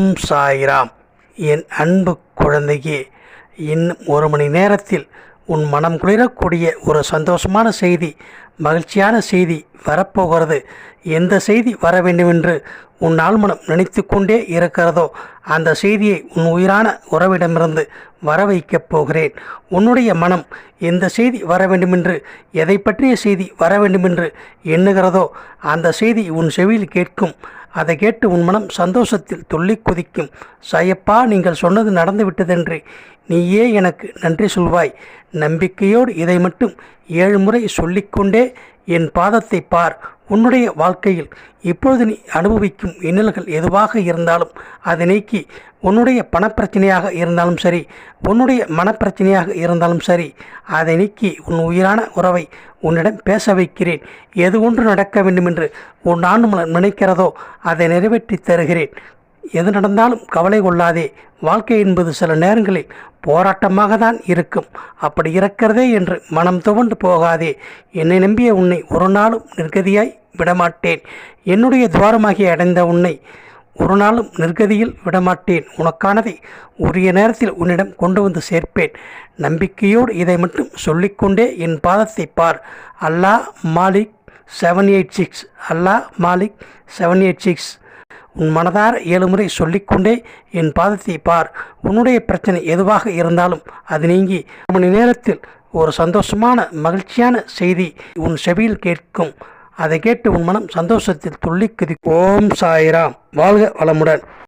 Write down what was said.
ஓம் சாய்ராம். என் அன்பு குழந்தையே இன்னும் ஒரு மணி நேரத்தில் உன் மனம் குளிரக்கூடிய ஒரு சந்தோஷமான செய்தி மகிழ்ச்சியான செய்தி வரப்போகிறது. எந்த செய்தி வர வேண்டுமென்று உன் ஆழ்மனம் நினைத்து கொண்டே இருக்கிறதோ அந்த செய்தியை உன் உயிரான உறவிடமிருந்து வர வைக்கப் போகிறேன். உன்னுடைய மனம் எந்த செய்தி வர வேண்டுமென்று எதை பற்றிய செய்தி வர வேண்டுமென்று எண்ணுகிறதோ அந்த செய்தி உன் செவியில் கேட்கும். அதை கேட்டு உன் மனம் சந்தோஷத்தில் துள்ளி குதிக்கும். சாயப்பா நீங்கள் சொன்னது நடந்து விட்டதென்று. நீயே எனக்கு நன்றி சொல்வாய். நம்பிக்கையோடு இதை மட்டும் ஏழு முறை சொல்லிக்கொண்டே என் பாதத்தை பார். உன்னுடைய வாழ்க்கையில் இப்பொழுது நீ அனுபவிக்கும் இன்னல்கள் எதுவாக இருந்தாலும் அதை நீக்கி உன்னுடைய பணப்பிரச்சனையாக இருந்தாலும் சரி உன்னுடைய மனப்பிரச்சனையாக இருந்தாலும் சரி அதை நீக்கி உன் உயிரான உறவை உன்னிடம் பேச வைக்கிறேன். எது ஒன்று நடக்க வேண்டுமென்று உன் ஆண்டு நினைக்கிறதோ அதை நிறைவேற்றி தருகிறேன். எது நடந்தாலும் கவலை கொள்ளாதே. வாழ்க்கை என்பது சில நேரங்களில் போராட்டமாக தான் இருக்கும். அப்படி இருக்கிறதே என்று மனம் துவண்டு போகாதே. என்னை நம்பிய உன்னை ஒரு நாளும் நிர்கதியாய் விடமாட்டேன். என்னுடைய துவாரமாகி அடைந்த உன்னை ஒரு நாளும் நிர்கதியில் விடமாட்டேன். உனக்கானதை உரிய நேரத்தில் உன்னிடம் கொண்டு வந்து சேர்ப்பேன். நம்பிக்கையோடு இதை மட்டும் சொல்லிக்கொண்டே என் பாதத்தை பார். Allah Malik seven eight six Allah Malik seven eight six உன் மனதார ஏழு முறை சொல்லிக்கொண்டே என் பாதத்தை பார். உன்னுடைய பிரச்சனை எதுவாக இருந்தாலும் அது நீங்கி மணி நேரத்தில் ஒரு சந்தோஷமான மகிழ்ச்சியான செய்தி உன் செவியில் கேட்கும். அதை கேட்டு உன் மனம் சந்தோஷத்தில் துள்ளி குதி ஓம் சாய்ராம். வாழ்க வளமுடன்.